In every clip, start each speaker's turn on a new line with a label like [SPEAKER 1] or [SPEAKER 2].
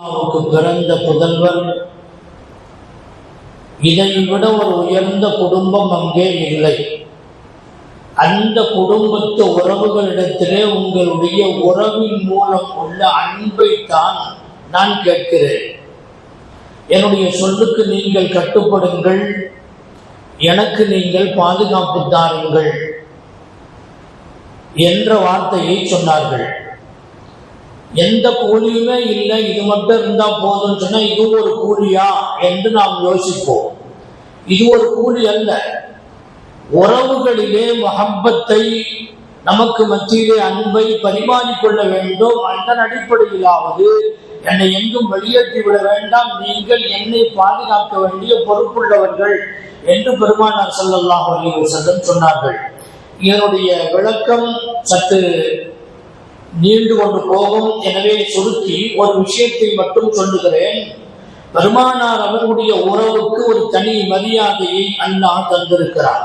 [SPEAKER 1] அல்லாவுக்கு பிறந்த புதல்வர். இதை விட ஒரு உயர்ந்த குடும்பம் அங்கே இல்லை. அந்த குடும்பத்து உறவுகளிடத்திலே உங்களுடைய உறவின் மூலம் உள்ள அன்பை தான் நான் கேட்கிறேன். என்னுடைய சொல்லுக்கு நீங்கள் கட்டுப்படுங்கள். எனக்கு நீங்கள் பாதுகாப்பு தாருங்கள். என்ற வார்த்தையை சொன்னார்கள். எந்த கூலியுமே இல்லை இது மட்டும் இருந்தா போதும்னு சொன்னா இது ஒரு கூலியா என்று நாம் யோசிப்போம். இது ஒரு கூலி அல்ல. உறவுகளிலே மஹப்பத்தை நமக்கு மத்தியிலே அன்பை பரிமாறிக்கொள்ள வேண்டும். அதன் அடிப்படையிலாவது என்னை எங்கும் வெளியேற்றி விட வேண்டாம். நீங்கள் என்னை பாதுகாக்க வேண்டிய பொறுப்புள்ளவர்கள் என்று பெருமானார் செல்லல்லாம் அலைஹி வஸல்லம் சொன்னார்கள். இதனுடைய விளக்கம் சற்று நீண்டு கொண்டு போகும் எனவே சுருக்கி ஒரு விஷயத்தை மட்டும் சொல்லுகிறேன் பெருமானார் அவர்களுடைய உறவுக்கு ஒரு தனி மரியாதையை அல்லாஹ் தந்திருக்கிறார்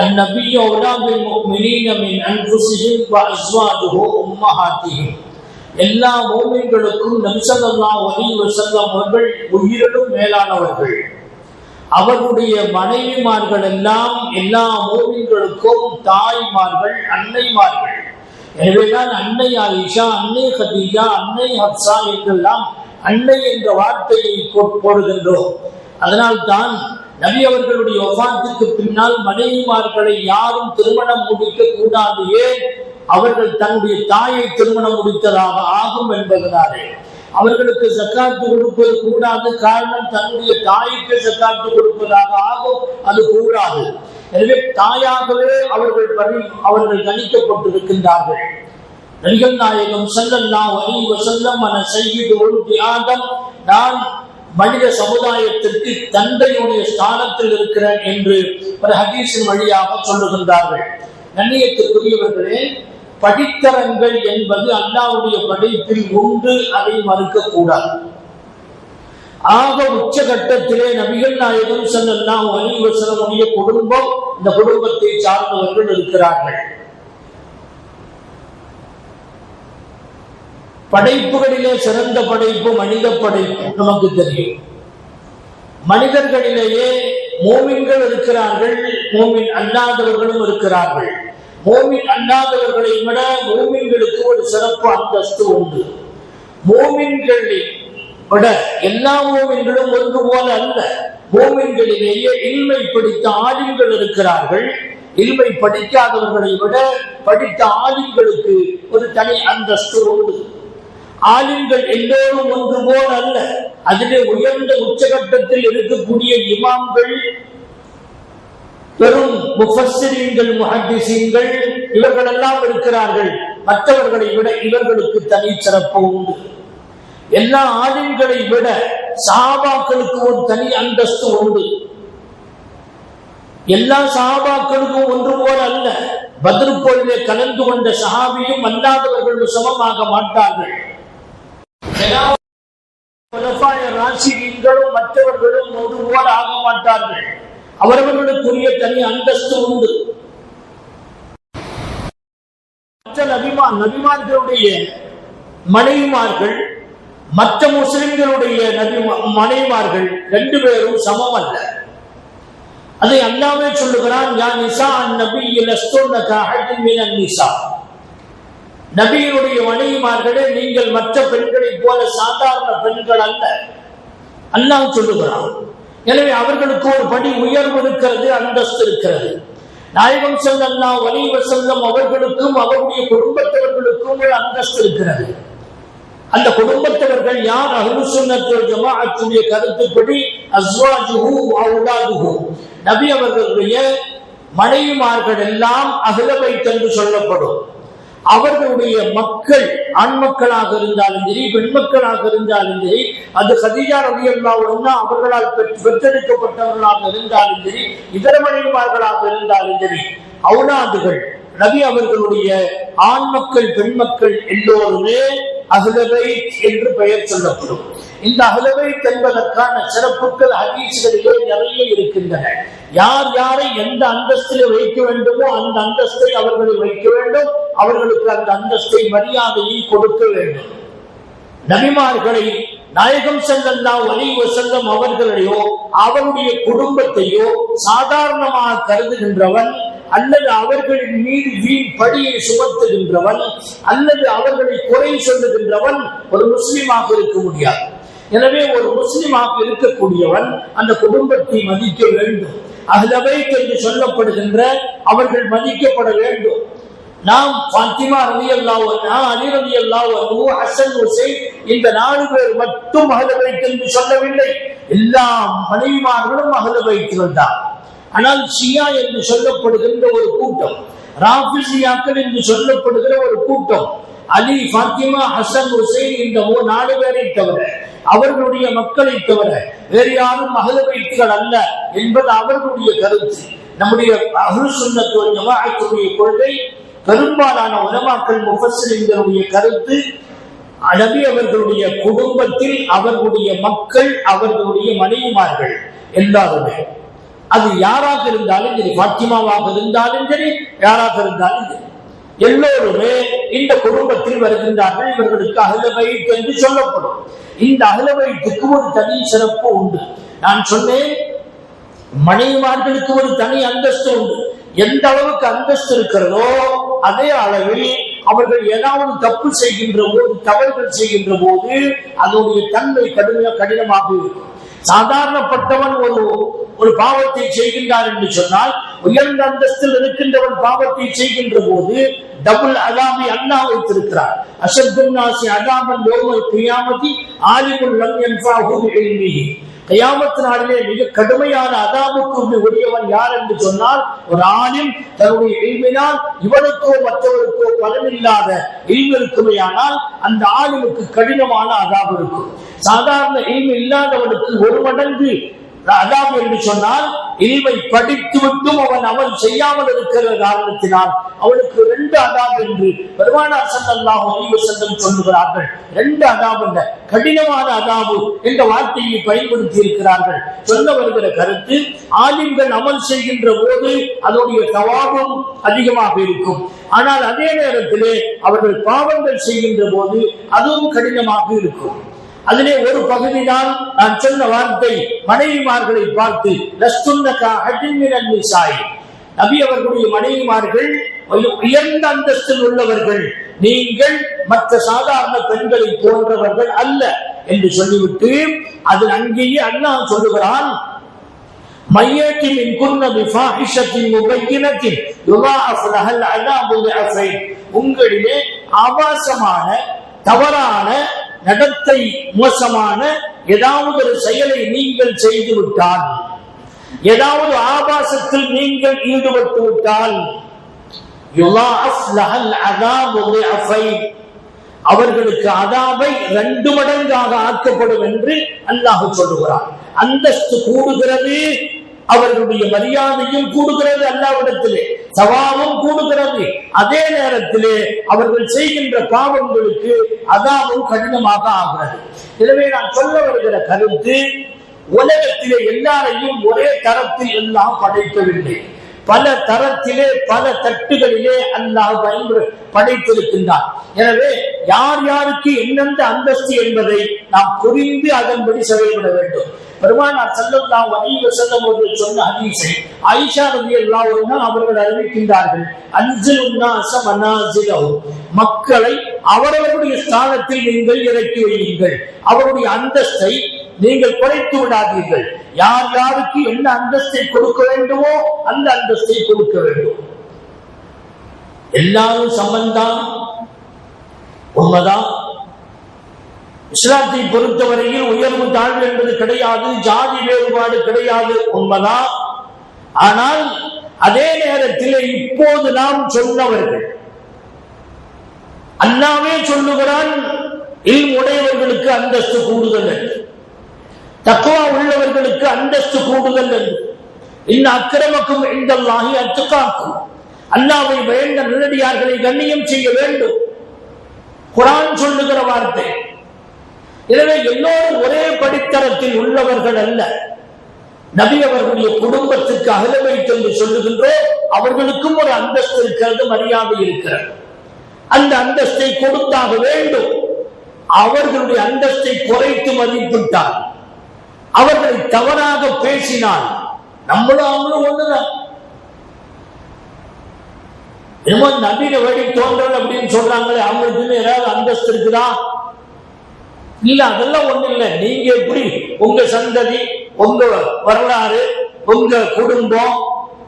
[SPEAKER 1] النبي أولى بالمؤمنين من أنفسهم وأزواجه أمهاتهم எல்லா மூமின்களுக்கும் நபிசல்லாஹு அலைஹி வஸல்லம் அவர்கள் உயிரிலும் மேலானவர்கள் அவர்களுடைய மனைவிமார்கள் எல்லாம் எல்லா மூமின்களுக்கும் தாய்மார்கள் அன்னைமார்கள் எனவேதான் அன்னை ஆயிஷா அன்னை கதீஜா அன்னை ஹப்சா என்றெல்லாம் அன்னை என்ற வார்த்தையை போடுகின்றோம். அதனால் தான் நபி அவர்களுடைய ஒஃபாத்துக்கு பின்னால் மனைவிமார்களை யாரும் திருமணம் முடிக்க கூடாது. ஏன்? அவர்கள் தன்னுடைய தாயை திருமணம் முடித்ததாக ஆகும் என்பதனாலே. அவர்களுக்கு சக்காத்து கொடுப்பது கூடாது. காரணம் தன்னுடைய தாய்க்கு சக்காத்து கொடுப்பதாக ஆகும். அது கூடாது. எனவே தாயாகவே அவர்கள் பணி அவர்கள் கணிக்கப்பட்டிருக்கின்றார்கள். நபிகள் நாயகம் ஸல்லல்லாஹு அலைஹி வஸல்லம் அன சையீது நான் மனித சமுதாயத்திற்கு தந்தையுடைய ஸ்தானத்தில் இருக்கிறேன் என்று ஒரு ஹதீஸின் வழியாக சொல்லுகின்றார்கள். கண்ணியத்திற்குரியவர்களே படித்தரங்கள் என்பது அண்ணாவுடைய படைப்பில் உண்டு அதை மறுக்க கூடாது ஆக உச்சகட்டத்திலே நபிகள் நாயகம் ஸல்லல்லாஹு அலைஹி குடும்பம் இந்த குடும்பத்தை சார்ந்தவர்கள் இருக்கிறார்கள். படைப்புகளிலே சிறந்த படைப்பு மனித படைப்பு நமக்கு தெரியும். மனிதர்களிலேயே மோமின்கள் இருக்கிறார்கள் மோமின் அல்லாதவர்களும் இருக்கிறார்கள். மோமின் அல்லாதவர்களை விட மோமின்களுக்கு ஒரு சிறப்பு அந்தஸ்து உண்டு. மோமின்களின் விட எல்லா மோமின்களும் ஒன்று போல அல்ல. மோமின்களிலேயே இல்மை படித்த ஆலிம்கள் இருக்கிறார்கள். இல்மை படிக்காதவர்களை விட படித்த ஆலிம்களுக்கு ஒரு தனி அந்தஸ்து உண்டு. ஆலிம்கள் எல்லோரும் ஒன்று போல் அல்ல. அதிலே உயர்ந்த உச்சகட்டத்தில் இருக்கக்கூடிய இமாம்கள் பெரும் முஃபஸ்ஸிரீன்கள் முஹத்திசீன்கள் இவர்கள் எல்லாம் இருக்கிறார்கள். மற்றவர்களை விட இவர்களுக்கு தனி சிறப்பு உண்டு. எல்லா ஆலிம்களை விட சாபாக்களுக்கு ஒரு தனி அந்தஸ்து உண்டு. எல்லா சாபாக்களுக்கும் ஒன்று போல அல்ல. பத்ரு கலந்து கொண்ட சஹாபியும் அல்லாதவர்கள் சமமாக மாட்டார்கள். ராசிகளும் மற்றவர்களும் ஒரு போல ஆக மாட்டார்கள். அவரவர்களுக்குரிய தனி அந்தஸ்து உண்டு. மற்ற நபிமா நபிமார்களுடைய மனைவிமார்கள் மற்ற முஸ்லிம்களுடைய நபி மனைவிமார்கள் ரெண்டு பேரும் சமம் அல்ல அதை அல்லாமே சொல்லுகிறான் யா நிசா நபி நிசா. நபியினுடைய மனைவிமார்களே நீங்கள் மற்ற பெண்களை போல சாதாரண பெண்கள் அல்ல. அல்லாஹ் சொல்லுகிறான். எனவே அவர்களுக்கு ஒரு படி உயர்வு இருக்கிறது அந்தஸ்து இருக்கிறது. நாயகம் அண்ணா அலைஹி செல்லம் அவர்களுக்கும் அவருடைய குடும்பத்தவர்களுக்கும் ஒரு அந்தஸ்து இருக்கிறது. அந்த குடும்பத்தவர்கள் யார்? அஹ்லு சுன்னத் ஜமாஅத்துடைய கருத்துப்படி அஸ்வாஜுஹு அவுலாதுஹு நபி அவர்களுடைய மனைவிமார்கள் எல்லாம் அகல தந்து என்று சொல்லப்படும். அவர்களுடைய மக்கள் ஆண் மக்களாக இருந்தாலும் சரி பெண் மக்களாக இருந்தாலும் சரி அது கதிஜா ரவி அல்லாவுன்னா அவர்களால் பெற்று- பெற்றெடுக்கப்பட்டவர்களாக இருந்தாலும் சரி இதர மனைவிமார்களாக இருந்தாலும் சரி அவுலாதுகள் ரவி அவர்களுடைய ஆண் மக்கள் பெண் மக்கள் எல்லோருமே அகலவை என்று பெயர் சொல்லப்படும். இந்த அகலவை என்பதற்கான சிறப்புகள் ஹதீஸ்களிலே நிறைய இருக்கின்றன. யார் யாரை எந்த அந்தஸ்திலே வைக்க வேண்டுமோ அந்த அந்தஸ்தை அவர்களை வைக்க வேண்டும். அவர்களுக்கு அந்த அந்தஸ்தை மரியாதையை கொடுக்க வேண்டும். நபிமார்களை நாயகம் செல்லல்லா வலிவ சங்கம் அவர்களையோ அவருடைய குடும்பத்தையோ சாதாரணமாக கருதுகின்றவன் அல்லது அவர்களின் மீது வீண் படியை சுமத்துகின்றவன் அல்லது அவர்களை குறை சொல்லுகின்றவன் ஒரு முஸ்லீமாக இருக்க முடியாது. எனவே ஒரு முஸ்லீமாக இருக்கக்கூடியவன் அந்த குடும்பத்தை மதிக்க வேண்டும். அகலவை என்று சொல்லப்படுகின்ற அவர்கள் மதிக்கப்பட வேண்டும். நாம் பாத்திமா ரவி அல்லாவா அலி ரவி அல்லாவோ ஹசன் ஹுசைன் இந்த நாலு பேர் மட்டும் அகல என்று சொல்லவில்லை. எல்லா மனைவிமார்களும் அகல வைத்துகள் ஆனால் ஷியா என்று சொல்லப்படுகின்ற ஒரு கூட்டம் ராபிசியாக்கள் என்று சொல்லப்படுகிற ஒரு கூட்டம் அலி பாத்திமா ஹசன் ஹுசைன் இந்த நாலு பேரை தவிர அவர்களுடைய மக்களை தவிர வேறு யாரும் அகல வைத்துகள் அல்ல என்பது அவர்களுடைய கருத்து. நம்முடைய அகுல் சுண்ணத்துடைய கொள்கை பெரும்பாலான உலமாக்கள் முகசலிங்களுடைய கருத்து நபி அவர்களுடைய குடும்பத்தில் அவர்களுடைய மக்கள் அவர்களுடைய மனைவிமார்கள் எல்லாருமே. அது யாராக இருந்தாலும் சரி பாத்திமாவாக இருந்தாலும் சரி யாராக இருந்தாலும் சரி. எல்லோருமே இந்த குடும்பத்தில் வருகின்றார்கள் இவர்களுக்கு அகல என்று சொல்லப்படும். இந்த அகல ஒரு தனி சிறப்பு உண்டு. நான் சொன்னேன் மனைவிமார்களுக்கு ஒரு தனி அந்தஸ்து உண்டு. எந்த அளவுக்கு அந்தஸ்து இருக்கிறதோ அதே அளவில் அவர்கள் ஏதாவது தப்பு செய்கின்ற போது தவறுகள் செய்கின்ற போது அதனுடைய தன்மை கடுமையா கடினமாக இருக்கும். சாதாரணப்பட்டவன் ஒரு ஒரு பாவத்தை செய்கின்றார் என்று சொன்னால் உயர்ந்த அந்தஸ்தில் இருக்கின்றவன் பாவத்தை செய்கின்ற போது டபுள் அதாமை அண்ணா வைத்திருக்கிறார். அசத்துன்னாசி அதாமன் யோமல் கியாமதி ஆலிமுல் லம் என்பாஹு நாளிலே மிக கடுமையான அதாவுக்கு உரியவன் யார் என்று சொன்னால் ஒரு ஆணின் தன்னுடைய எளிமையினால் இவனுக்கோ மற்றவருக்கோ பலனில்லாத எளிமை இருக்குமையானால் அந்த ஆளுக்கு கடினமான அதாபு இருக்கும். சாதாரண எளிமை இல்லாதவனுக்கு ஒரு மடங்கு அதாவது என்று சொன்னால் இல்மை படித்து விட்டும் அவன் அவன் செய்யாமல் இருக்கிற காரணத்தினால் அவனுக்கு ரெண்டு அதாப் என்று பெருமானார் சல்லாஹ் ஒலிவு செல்லம் சொல்லுகிறார்கள். ரெண்டு அதாப் கடினமான அதாபு என்ற வார்த்தையை பயன்படுத்தி இருக்கிறார்கள். சொல்ல வருகிற கருத்து ஆலிம்கள் அமல் செய்கின்ற போது அதனுடைய தவாபம் அதிகமாக இருக்கும். ஆனால் அதே நேரத்திலே அவர்கள் பாவங்கள் செய்கின்ற போது அதுவும் கடினமாக இருக்கும். அதிலே ஒரு பகுதி தான் நான் சொன்ன வார்த்தை மனைவிமார்களை பார்த்து நபி அவர்களுடைய மனைவிமார்கள் உயர்ந்த அந்தஸ்தில் உள்ளவர்கள். நீங்கள் மற்ற சாதாரண பெண்களை போன்றவர்கள் அல்ல என்று சொல்லிவிட்டு அதில் அங்கேயே அண்ணா சொல்லுகிறான் மையத்தின் உங்களிலே ஆபாசமான தவறான நடத்தை மோசமான ஏதாவது ஒரு செயலை நீங்கள் செய்து விட்டால் ஏதாவது ஆபாசத்தில் நீங்கள் ஈடுபட்டு விட்டால் அவர்களுக்கு அதாவை ரெண்டு மடங்காக ஆக்கப்படும் என்று அல்லாஹ் சொல்லுகிறார் அந்தஸ்து கூடுகிறது அவர்களுடைய மரியாதையும் கூடுகிறது அல்லாவிடத்திலே சவாவும் கூடுகிறது. அதே நேரத்திலே அவர்கள் செய்கின்ற பாவங்களுக்கு அதாவும் கடினமாக ஆகிறது. எனவே நான் சொல்ல வருகிற கருத்து உலகத்திலே எல்லாரையும் ஒரே தரத்தில் எல்லாம் படைக்கவில்லை. பல தரத்திலே பல தட்டுகளிலே அல்லாஹ் பயன்படு படைத்திருக்கின்றார் எனவே யார் யாருக்கு எந்தெந்த அந்தஸ்து என்பதை நாம் புரிந்து அதன்படி செயல்பட வேண்டும். பெருமானார் செல்லல்லாம் வணிக செல்லும் போது சொன்ன ஹதீஸை ஐஷா ரவி அல்லாவுடன் அவர்கள் அறிவிக்கின்றார்கள். அஞ்சல் மக்களை அவரவருடைய ஸ்தானத்தில் நீங்கள் இறக்கி வையுங்கள். அவருடைய அந்தஸ்தை நீங்கள் குறைத்து விடாதீர்கள். யார் யாருக்கு என்ன அந்தஸ்தை கொடுக்க வேண்டுமோ அந்த அந்தஸ்தை கொடுக்க வேண்டும். எல்லாரும் சம்பந்தம். உண்மைதான். இஸ்லாத்தை பொறுத்தவரையில் உயர்வு தாழ்வு என்பது கிடையாது ஜாதி வேறுபாடு கிடையாது உண்மைதான் ஆனால் அதே நேரத்தில் இப்போது நாம் சொன்னவர்கள் அண்ணாவே சொல்லுகிறான் இல் உடையவர்களுக்கு அந்தஸ்து கூடுதல் என்று தக்குவா உள்ளவர்களுக்கு அந்தஸ்து கூடுதல் என்று இன்னும் அக்கிரமக்கும் எங்கல்லாகி அத்துக்காக்கும். அல்லாவை வேண்ட நிலடியார்களை கண்ணியம் செய்ய வேண்டும். குரான் சொல்லுகிற வார்த்தை எனவே எல்லோரும் ஒரே படித்தரத்தில் உள்ளவர்கள் அல்ல. நபி அவர்களுடைய குடும்பத்துக்கு அகலவை என்று சொல்லுகின்றோம். அவர்களுக்கும் ஒரு அந்தஸ்து இருக்கிறது மரியாதை இருக்கிறது. அந்த அந்தஸ்தை கொடுத்தாக வேண்டும். அவர்களுடைய அந்தஸ்தை குறைத்து மதிப்பிட்டார். அவர்களை தவறாக பேசினால் நம்மளும் அவங்களும் ஒண்ணுதான். என்னமோ நவீன வழி தோன்றல் அப்படின்னு சொல்றாங்களே அவங்களுக்கு ஏதாவது அந்தஸ்து இருக்குதா? இல்ல அதெல்லாம் ஒண்ணு இல்லை. நீங்க எப்படி உங்க சந்ததி உங்க வரலாறு உங்க குடும்பம்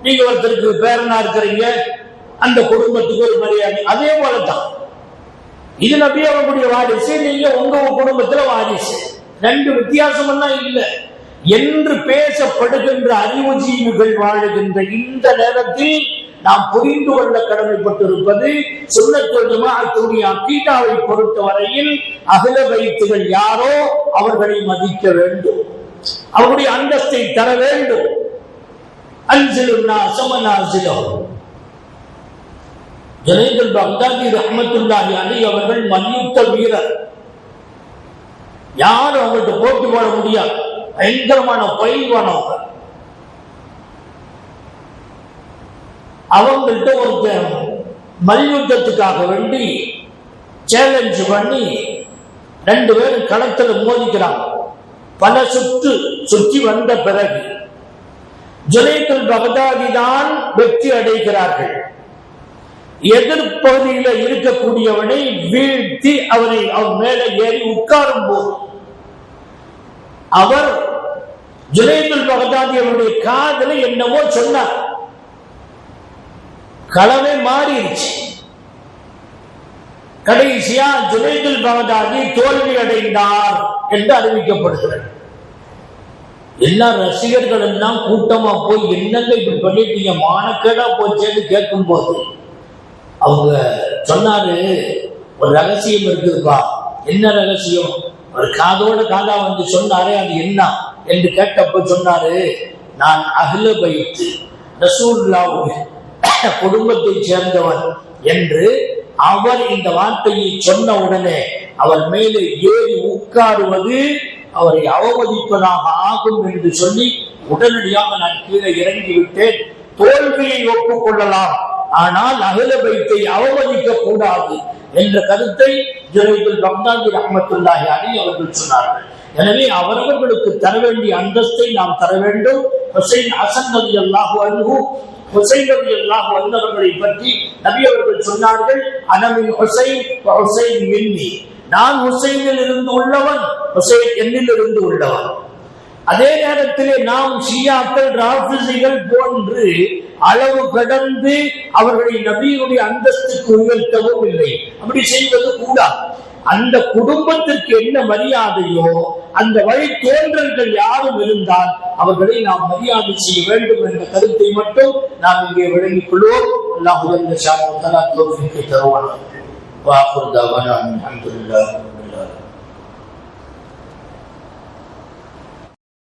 [SPEAKER 1] நீங்க ஒருத்தருக்கு பேரனா இருக்கிறீங்க அந்த குடும்பத்துக்கு ஒரு மரியாதை அதே போலதான் இது நபி அவங்களுடைய வாரிசு நீங்க உங்க குடும்பத்துல வாரிசு. ரெண்டு வித்தியாசம் எல்லாம் இல்லை. என்று பேசப்படுகின்ற அறிவுஜீவிகள் வாழுகின்ற இந்த நேரத்தில் நாம் புரிந்து கொள்ள கடமைப்பட்டிருப்பது சுண்ணத்தொல் ஜமாஅத்துடைய அக்கீதாவை பொறுத்தவரையில் அகில வைத்துகள் யாரோ அவர்களை மதிக்க வேண்டும். அவருடைய அந்தஸ்தை தர வேண்டும். அன்சிலுன்னா சமனாசிலம் ஜனேதல் பக்தாதி ரஹமத்துல்லாஹி அலி அவர்கள் மல்யுத்த வீரர். யாரும் அவங்கள்ட்ட போட்டி போட முடியாது. பயங்கரமான பயில்வானவங்க அவங்கள்ட்ட ஒருத்தன் மல்யுத்தத்துக்காக வேண்டி சேலஞ்ச் பண்ணி ரெண்டு பேரும் களத்துல மோதிக்கிறாங்க. பல சுற்று சுற்றி வந்த பிறகு ஜுனைத்துல் பகதாதி தான் வெற்றி அடைகிறார்கள். எதிர்ப்பகுதியில இருக்கக்கூடியவனை வீழ்த்தி அவனை அவன் மேலே ஏறி உட்காரும் போது அவர் ஜுனைதுல் பகதாதி அவருடைய காதலை என்னவோ சொன்னார். களமே மாறிடுச்சு. கடைசியா ஜுனைதுல் பகதாதி தோல்வி அடைந்தார் என்று அறிவிக்கப்படுகிறது. எல்லா ரசிகர்கள் எல்லாம் கூட்டமா போய் என்னங்க இப்படி பண்ணிட்டீங்க? மானக்கேடா போச்சேன்னு கேட்கும் போது அவங்க சொன்னாரு ஒரு ரகசியம் இருக்குதுப்பா. என்ன ரகசியம்? ஒரு காதோட காதா வந்து சொன்னாரே அது என்ன? என்று கேட்டப்ப சொன்னாரு நான் அகில பயிற்று ரசூல்லாவுடைய குடும்பத்தை சேர்ந்தவன் என்று அவர் இந்த வார்த்தையை சொன்ன உடனே அவர் மேலே ஏறி உட்காருவது அவரை அவமதிப்பதாக ஆகும் என்று சொல்லி உடனடியாக நான் கீழே இறங்கி விட்டேன் தோல்வியை ஒப்புக்கொள்ளலாம். ஆனால் அகில பைத்தை அவமதிக்க கூடாது என்ற கருத்தை ஜுரைதுல் ரம்தாந்தி ரஹமத்துல்லாஹி அலி அவர்கள் சொன்னார்கள். எனவே அவரவர்களுக்கு தர வேண்டிய அந்தஸ்தை நாம் தர வேண்டும். ஹுசைன் ஹசன் நபி அல்லாஹு அன்பு ஹுசைன் நபி அல்லாஹு வந்தவர்களை பற்றி நபி அவர்கள் சொன்னார்கள் அனமின் ஹுசைன் ஹுசைன் மின்னி. நான் ஹுசைனில் இருந்து உள்ளவன் ஹுசைன் என்னில் இருந்து உள்ளவன். அதே நேரத்திலே நாம் ஷியாக்கள் ராபிசிகள் போன்று அளவு கடந்து அவர்களை நபியுடைய அந்தஸ்துக்கு உயர்த்தவும் இல்லை. அப்படி செய்வது கூடாது. அந்த குடும்பத்திற்கு என்ன மரியாதையோ அந்த வழி தோன்றல்கள் யாரும் இருந்தால் அவர்களை நாம் மரியாதை செய்ய வேண்டும் என்ற கருத்தை மட்டும் நாம் இங்கே வழங்கிக் கொள்வோம். அல்லாஹ் தருவான் வாக்குறுதாவான அலமதுல்லா